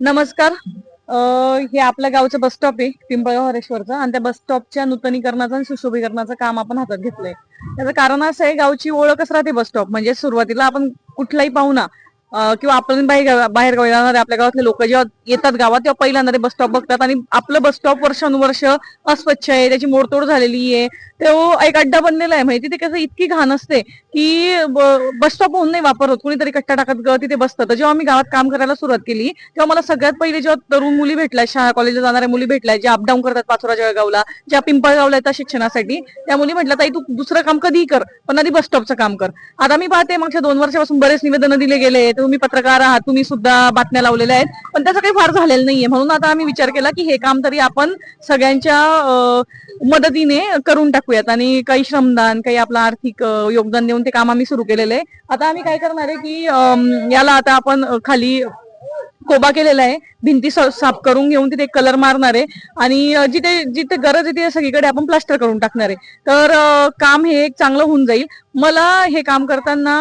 नमस्कार. हे आपल्या गावचं बस स्टॉप आहे पिंपळगाव हरेश्वरचं. आणि त्या बस स्टॉपच्या नूतनीकरणाचं आणि सुशोभीकरणाचं काम आपण हातात घेतलंय. त्याचं कारण असं आहे गावची ओळखच राहते बस स्टॉप म्हणजे सुरुवातीला आपण कुठलाही पाहुणा किंवा आपण बाहेर बाहेर गावी जाणारे आपल्या गावातले लोक जेव्हा येतात गावात तेव्हा पहिल्यांदा ते बस स्टॉप बघतात. आणि आपलं बस स्टॉप वर्षानुवर्ष अस्वच्छ आहे त्याची मोडतोड झालेली आहे. तो एक अड्डा बनलेला आहे. माहिती ते कसं इतकी घाण असते की बस स्टॉप होऊन नाही वापर होत कुणीतरी कट्टा टाकत ग- तिथे बसतं. तर जेव्हा मी गावात काम करायला सुरुवात केली तेव्हा मला सगळ्यात पहिले जेव्हा तरुण मुली भेटल्या शाळा कॉलेजला जाणाऱ्या मुली भेटल्या ज्या अपडाऊन करतात पाचोरा जळगावला ज्या पिंपळगावला येतात शिक्षणासाठी त्या मुली म्हटल्या ताई तू दुसरं काम कधीही कर पण आधी बस स्टॉपचं काम कर. आता मी पाहते मागच्या दोन वर्षापासून बरेच निवेदन दिले गेले तुम्ही पत्रकार आहात तुम्ही सुद्धा बातम्या लावलेल्या आहेत. पण त्याचं काही फार झालेलं नाहीये. म्हणून आता आम्ही विचार केला की हे काम तरी आपण सगळ्यांच्या मदतीने करून टाकूयात आणि काही श्रमदान काही आपलं आर्थिक योगदान देऊन ते काम आम्ही सुरू केलेलं आहे. आता आम्ही काय करणार आहे की याला आता आपण खाली कोबा केलेला आहे. भिंती सा- साफ करून घेऊन तिथे कलर मारणार आहे. आणि जिथे जिथे गरज आहे तिथे सगळीकडे आपण प्लास्टर करून टाकणार आहे. तर काम हे एक चांगलं होऊन जाईल. मला हे काम करताना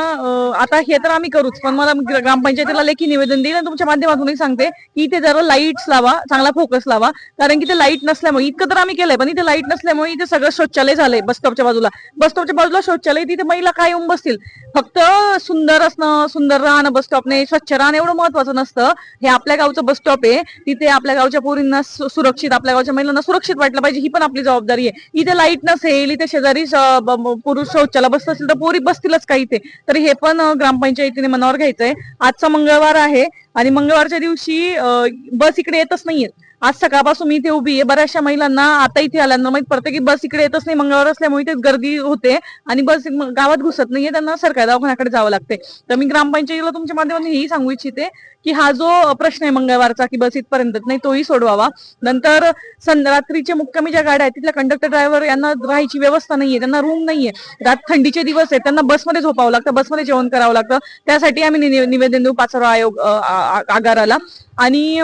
आता हे तर आम्ही करूच पण मला ग्रामपंचायतीला लेखी निवेदन देईल आणि तुमच्या माध्यमातूनही सांगते की इथे जरा लाईट्स लावा चांगला फोकस लावा. कारण की ते लाइट नसल्यामुळे इतकं तर आम्ही केलंय पण इथे लाइट नसल्यामुळे इथे सगळं शौचालय झालंय बसस्टॉपच्या बाजूला. बस स्टॉपच्या बाजूला शौचालय तिथे महिला काय येऊन बसतील. फक्त सुंदर असणं सुंदर राहणं बसस्टॉपने स्वच्छ राहणं एवढं महत्वाचं नसतं. हे आपल्या गावचं बस स्टॉप आहे. तिथे आपल्या गावच्या पोरींना सुरक्षित आपल्या गावच्या महिलांना सुरक्षित वाटलं पाहिजे ही पण आपली जबाबदारी आहे. इथे लाइट नसेल इथे शेजारी पुरुष शौचाला बसत असेल तर पोरी बसतीलच काही इथे. तर हे पण ग्रामपंचायतीने मनावर घ्यायचंय. आजचा मंगळवार आहे. आणि मंगळवारच्या दिवशी बस इकडे येतच नाहीये. आज सकाळपासून मी इथे उभी आहे. बऱ्याचशा महिलांना आता इथे आल्यानंतर माहीत पडतं की बस इकडे येतच नाही. मंगळवार असल्यामुळे इथे गर्दी होते आणि बस गावात घुसत नाहीये. त्यांना सरकारी दवाखान्याकडे जावं लागते. तर मी ग्रामपंचायतीला तुमच्या माध्यमातून हेही सांगू इच्छिते की हा जो प्रश्न आहे मंगळवारचा की बस इथपर्यंत नाही तोही सोडवावा. नंतर सं- रात्रीचे मुक्कामी ज्या गाड्या आहेत तिथल्या कंडक्टर ड्रायव्हर यांना राहायची व्यवस्था नाहीये. त्यांना रूम नाहीये. रात थंडीचे दिवस आहेत. त्यांना बसमध्ये झोपावं लागतं. बसमध्ये जेवण करावं लागतं. त्यासाठी आम्ही निवेदन देऊ. पाचोरा आयोग आगाराला. आणि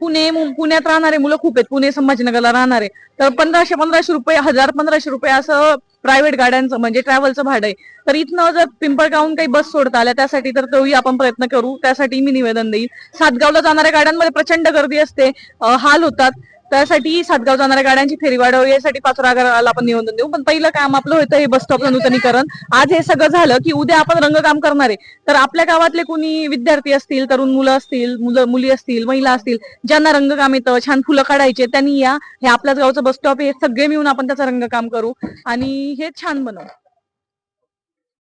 पुणे पुण्यात राहणारे मुलं खूप आहेत. पुणे संभाजीनगरला राहणारे. तर पंधराशे पंधराशे रुपये हजार पंधराशे रुपये असं प्रायव्हेट गाड्यांचं म्हणजे ट्रॅव्हलचं भाडं आहे. तर इथनं जर पिंपळगावून काही बस सोडता आल्या त्यासाठी तर तोही आपण प्रयत्न करू. त्यासाठी मी निवेदन देईल. सातगावला जाणाऱ्या गाड्यांमध्ये प्रचंड गर्दी असते. हाल होतात. त्यासाठी सातगाव जाणाऱ्या गाड्यांची फेरी वाढावी यासाठी पाचोरा आपण निवेदन देऊ. पण पहिलं काम आपलं होतं हे बस स्टॉपचं नूतनीकरण. आज हे सगळं झालं की उद्या आपण रंगकाम करणार आहे. तर आपल्या गावातले कोणी विद्यार्थी असतील तरुण मुलं असतील मुलं मुली असतील महिला असतील ज्यांना रंगकाम येतं छान फुलं काढायचे त्यांनी या. हे आपल्याच गावचं बस स्टॉप हे सगळे मिळून आपण त्याचं रंगकाम करू आणि हे छान बनवू.